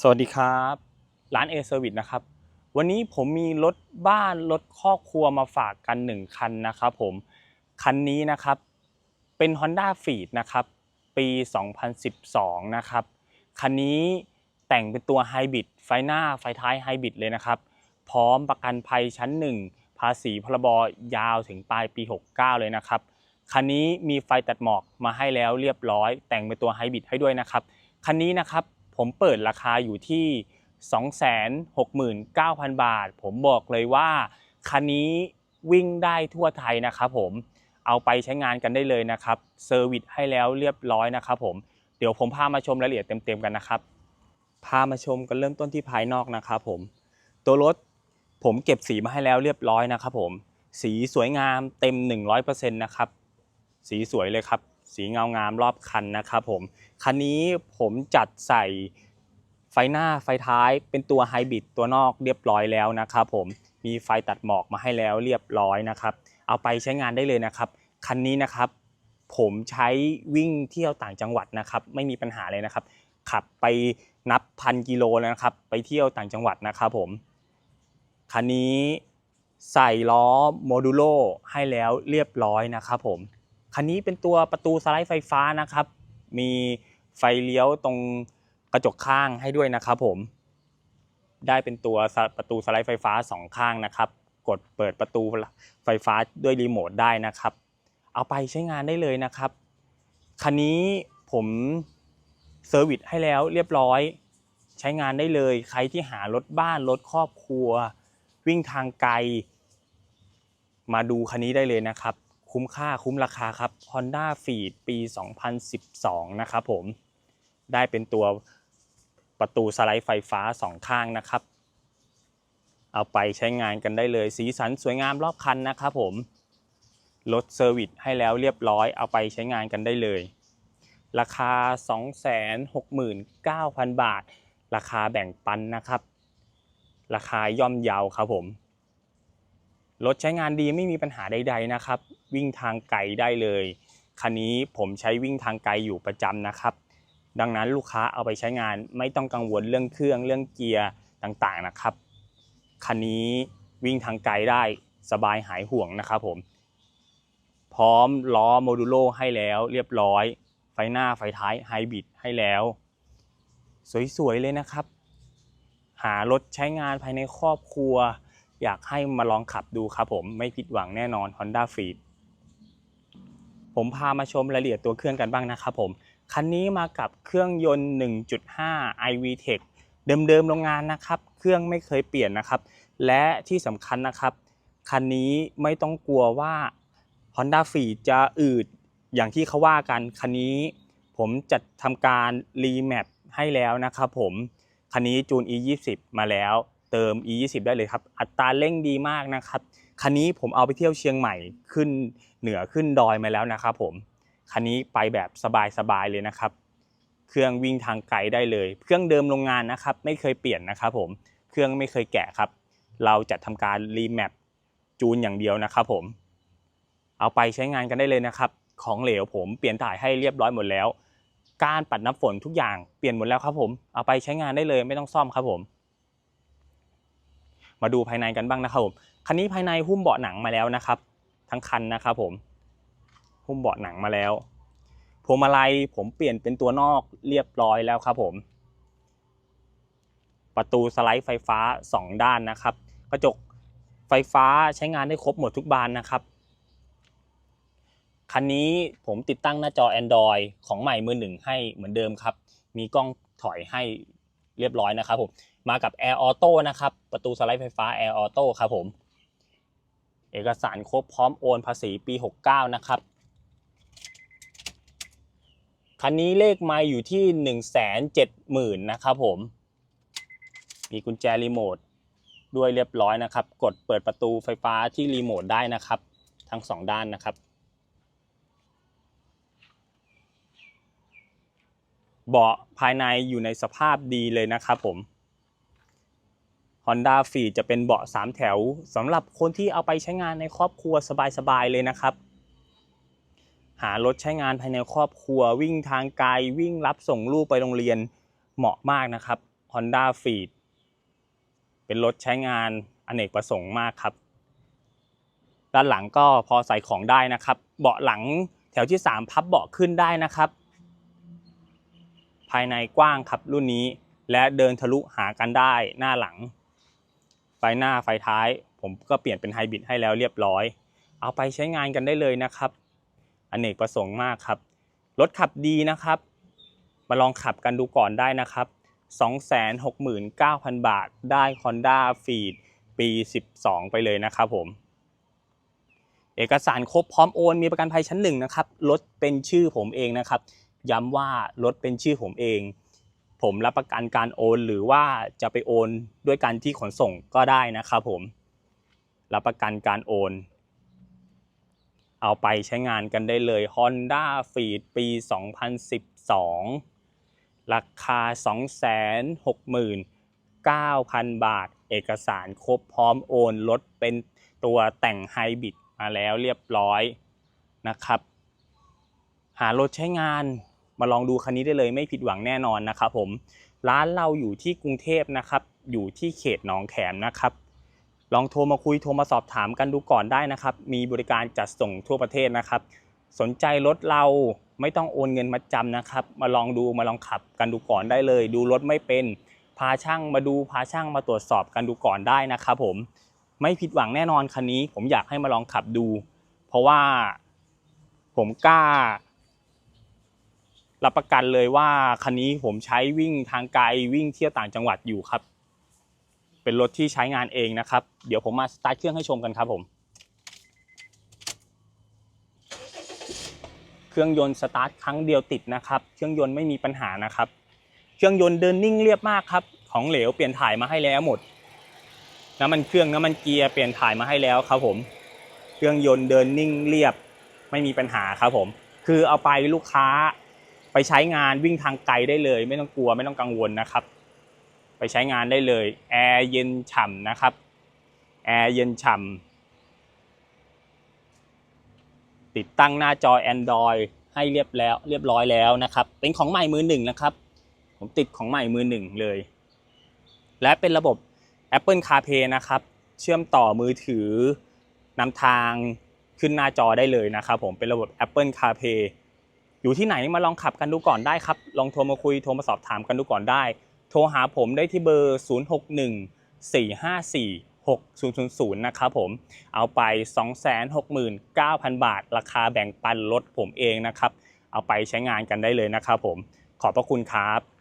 สวัสดีครับ ร้านเอเซอร์วิสนะครับ วันนี้ผมมีรถบ้านรถครอบครัวมาฝากกันหนึ่งคันนะครับผม คันนี้นะครับเป็น Honda f e e d นะครับ ปี 2012 นะครับ คันนี้แต่งเป็นตัวไฮบริดไฟหน้าไฟท้ายไฮบริดเลยนะครับ พร้อมประกันภัยชั้น 1 ภาษีพรบยาวถึงปลายปี 69 เลยนะครับ คันนี้มีไฟตัดหมอกมาให้แล้วเรียบร้อย แต่งเป็นตัวไฮบริดให้ด้วยนะครับ คันนี้นะครับ ผมเปิดราคาอยู่ที่ 269,000 บาท ผมบอกเลยว่าคันนี้วิ่งได้ทั่วไทยนะครับผมเอาไปใช้งานกันได้เลยนะครับเซอร์วิสให้แล้วเรียบร้อยนะครับผมเดี๋ยวผมพามาชมรายละเอียดเต็มๆกันนะครับ พามาชมกันเริ่มต้นที่ภายนอกนะครับผมตัวรถผมเก็บสีมาให้แล้วเรียบร้อยนะครับผมสีสวยงามเต็ม 100%นะครับสีสวยเลยครับ สีเงางามรอบคันนะครับผม คันนี้ผมจัดใส่ไฟหน้าไฟท้ายเป็นตัวไฮบริดตัวนอกเรียบร้อยแล้วนะครับผม มีไฟตัดหมอกมาให้แล้วเรียบร้อยนะครับ เอาไปใช้งานได้เลยนะครับ คันนี้นะครับผมใช้วิ่งเที่ยวต่างจังหวัดนะครับ ไม่มีปัญหาเลยนะครับ ขับไปนับพันกิโลแล้วนะครับ ไปเที่ยวต่างจังหวัดนะครับผม คันนี้ใส่ล้อโมดูโลให้แล้วเรียบร้อยนะครับผม คันนี้เป็นตัวประตูสไลด์ไฟฟ้านะครับ มีไฟเลี้ยวตรงกระจกข้างให้ด้วยนะครับผม ได้เป็นตัวประตูสไลด์ไฟฟ้าสองข้างนะครับ กดเปิดประตูไฟฟ้าด้วยรีโมทได้นะครับ เอาไปใช้งานได้เลยนะครับ คันนี้ผมเซอร์วิสให้แล้วเรียบร้อยใช้งานได้เลย ใครที่หารถบ้านรถครอบครัว วิ่งทางไกล มาดูคันนี้ได้เลยนะครับ คุ้มค่าคุ้มราคาครับ Honda f e e d ปี 2012 นะครับผม ได้เป็นตัวประตูสไลด์ไฟฟ้าสองข้างนะครับ เอาไปใช้งานกันได้เลยสีสันสวยงามรอบคันนะครับผมรถเซอร์วิสให้แล้วเรียบร้อยเอาไปใช้งานกันได้เลย ราคา 269,000 บาท ราคาแบ่งปันนะครับ ราคาย่อมเยาวครับผม รถใช้งานดีไม่มีปัญหาใด ๆนะครับ วิ่งทางไกลได้เลย คันนี้ผมใช้วิ่งทางไกลอยู่ประจำนะครับ ดังนั้นลูกค้าเอาไปใช้งานไม่ต้องกังวลเรื่องเครื่องเรื่องเกียร์ต่างๆนะครับ คันนี้วิ่งทางไกลได้สบายหายห่วงนะครับผม พร้อมล้อโมดูโลให้แล้วเรียบร้อย ไฟหน้าไฟท้ายไฮบริดให้แล้ว สวยๆเลยนะครับ หารถใช้งานภายในครอบครัว อยากให้มาลองขับดูครับผมไม่ผิดหวังแน่นอน Honda f e e d ผมพามาชมรายละเอียดตัวเครื่องกันบ้างนะครับผม คันนี้มากับเครื่องยนต์ 1.5 iVTEC เดิมๆโรงงานนะครับ เครื่องไม่เคยเปลี่ยนนะครับ และที่สำคัญนะครับ คันนี้ไม่ต้องกลัวว่า Honda f e e d จะอืดอย่างที่เขาว่ากัน คันนี้ผมจัดทำการรีแมปให้แล้วนะครับผม คันนี้จูน E20 มาแล้ว เติม E20 ได้เลยครับ อัตราเร่งดีมากนะครับ คันนี้ผมเอาไปเที่ยวเชียงใหม่ขึ้นเหนือขึ้นดอยมาแล้วนะครับผม คันนี้ไปแบบสบายๆเลยนะครับ เครื่องวิ่งทางไกลได้เลย เครื่องเดิมโรงงานนะครับ ไม่เคยเปลี่ยนนะครับผม เครื่องไม่เคยแกะครับ เราจะทำการรีแมปจูนอย่างเดียวนะครับผม เอาไปใช้งานกันได้เลยนะครับ ของเหลวผมเปลี่ยนถ่ายให้เรียบร้อยหมดแล้ว การปัดน้ำฝนทุกอย่างเปลี่ยนหมดแล้วครับผม เอาไปใช้งานได้เลยไม่ต้องซ่อมครับผม มาดูภายในกันบ้างนะครับผมคันนี้ภายในหุ้มเบาะหนังมาแล้วนะครับ ทั้งคันนะครับผมหุ้มเบาะหนังมาแล้วพวงมาลัยผมเปลี่ยนเป็นตัวนอกเรียบร้อยแล้วครับผม ประตูสไลด์ไฟฟ้า 2 ด้านนะครับ กระจกไฟฟ้าใช้งานได้ครบหมดทุกบานนะครับคันนี้ผมติดตั้งหน้าจอ Android ของใหม่มือหนึ่งให้เหมือนเดิมครับ มีกล้องถอยให้ เรียบร้อยนะครับผมมากับ Air Auto นะครับ ประตูสไลด์ไฟฟ้า Air Auto ครับผม เอกสารครบพร้อมโอนภาษีปี 69 นะครับ คันนี้เลขไมาอยู่ที่ 170,000 นะครับผม มีกุญแจรีโมทด้วยเรียบร้อยนะครับ กดเปิดประตูไฟฟ้าที่รีโมทได้นะครับ ทั้งสองด้านนะครับ เบาะภายในอยู่ในสภาพดีเลยนะครับผม Honda f e e จะเป็นเบาะ3แถวสำหรับคนที่เอาไปใช้งานในครอบครัวสบายๆเลยนะครับ หารถใช้งานภายในครอบครัววิ่งทางไกลวิ่งรับส่งลูกไปโรงเรียนเหมาะมากนะครับ Honda f e e เป็นรถใช้งานอเนกประสงค์มากครับ ด้านหลังก็พอใส่ของได้นะครับ เบาะหลังแถวที่ 3 พับเบาะขึ้นได้นะครับ ภายในกว้างครับรุ่นนี้ และเดินทะลุหากันได้หน้าหลัง ไฟหน้าไฟท้าย ผมก็เปลี่ยนเป็นไฮบริดให้แล้วเรียบร้อย เอาไปใช้งานกันได้เลยนะครับอเนกประสงค์มากครับ รถขับดีนะครับ มาลองขับกันดูก่อนได้นะครับ 269,000 บาทได้ Honda f e e d ปี 12 ไปเลยนะครับผม เอกสารครบพร้อมโอน มีประกันภัยชั้นหนึ่งนะครับ รถเป็นชื่อผมเองนะครับ ย้ำว่ารถเป็นชื่อผมเอง ผมรับประกันการโอน หรือว่าจะไปโอนด้วยกันที่ขนส่งก็ได้นะครับผม รับประกันการโอน เอาไปใช้งานกันได้เลย Honda f e e d ปี 2012 ราคา 269,000 บาท เอกสารครบพร้อมโอนรถเป็นตัวแต่งไฮบริดมาแล้วเรียบร้อยนะครับ หารถใช้งาน มาลองดูคันนี้ได้เลยไม่ผิดหวังแน่นอนนะครับผมร้านเราอยู่ที่กรุงเทพนะครับ อยู่ที่เขตหนองแขมนะครับ ลองโทรมาคุยโทรมาสอบถามกันดูก่อนได้นะครับ มีบริการจัดส่งทั่วประเทศนะครับ สนใจรถเราไม่ต้องโอนเงินมาจำนะครับ มาลองดูมาลองขับกันดูก่อนได้เลย ดูรถไม่เป็น พาช่างมาดูพาช่างมาตรวจสอบกันดูก่อนได้นะครับผมไม่ผิดหวังแน่นอนคันนี้ ผมอยากให้มาลองขับดู เพราะว่าผมกล้า รับประกันเลยว่าคันนี้ผมใช้วิ่งทางไกลวิ่งเที่ยวต่างจังหวัดอยู่ครับ เป็นรถที่ใช้งานเองนะครับ เดี๋ยวผมมาสตาร์ทเครื่องให้ชมกันครับผม เครื่องยนต์สตาร์ทครั้งเดียวติดนะครับ เครื่องยนต์ไม่มีปัญหานะครับ เครื่องยนต์เดินนิ่งเรียบมากครับ ของเหลวเปลี่ยนถ่ายมาให้แล้วหมด น้ำมันเครื่องน้ำมันเกียร์เปลี่ยนถ่ายมาให้แล้วครับผม เครื่องยนต์เดินนิ่งเรียบไม่มีปัญหาครับผม คือเอาไปลูกค้า ไปใช้งานวิ่งทางไกลได้เลย ไม่ต้องกลัวไม่ต้องกังวลนะครับ ไปใช้งานได้เลยแอร์เย็นฉ่ำนะครับแอร์เย็นฉ่ำติดตั้งหน้าจอ Android ให้เรียบแล้วเรียบร้อยแล้วนะครับ เป็นของใหม่มือหนึ่งนะครับ ผมติดของใหม่มือหนึ่งเลย และเป็นระบบ Apple CarPlay นะครับ เชื่อมต่อมือถือนำทางขึ้นหน้าจอได้เลยนะครับ ผมเป็นระบบ Apple CarPlay อยู่ที่ไหนมาลองขับกันดูก่อนได้ครับ ลองโทรมาคุยโทรมาสอบถามกันดูก่อนได้ โทรหาผมได้ที่เบอร์ 061 454 6000 นะครับผม เอาไป 269,000 บาท ราคาแบ่งปันรถผมเองนะครับ เอาไปใช้งานกันได้เลยนะครับผม ขอบพระคุณครับ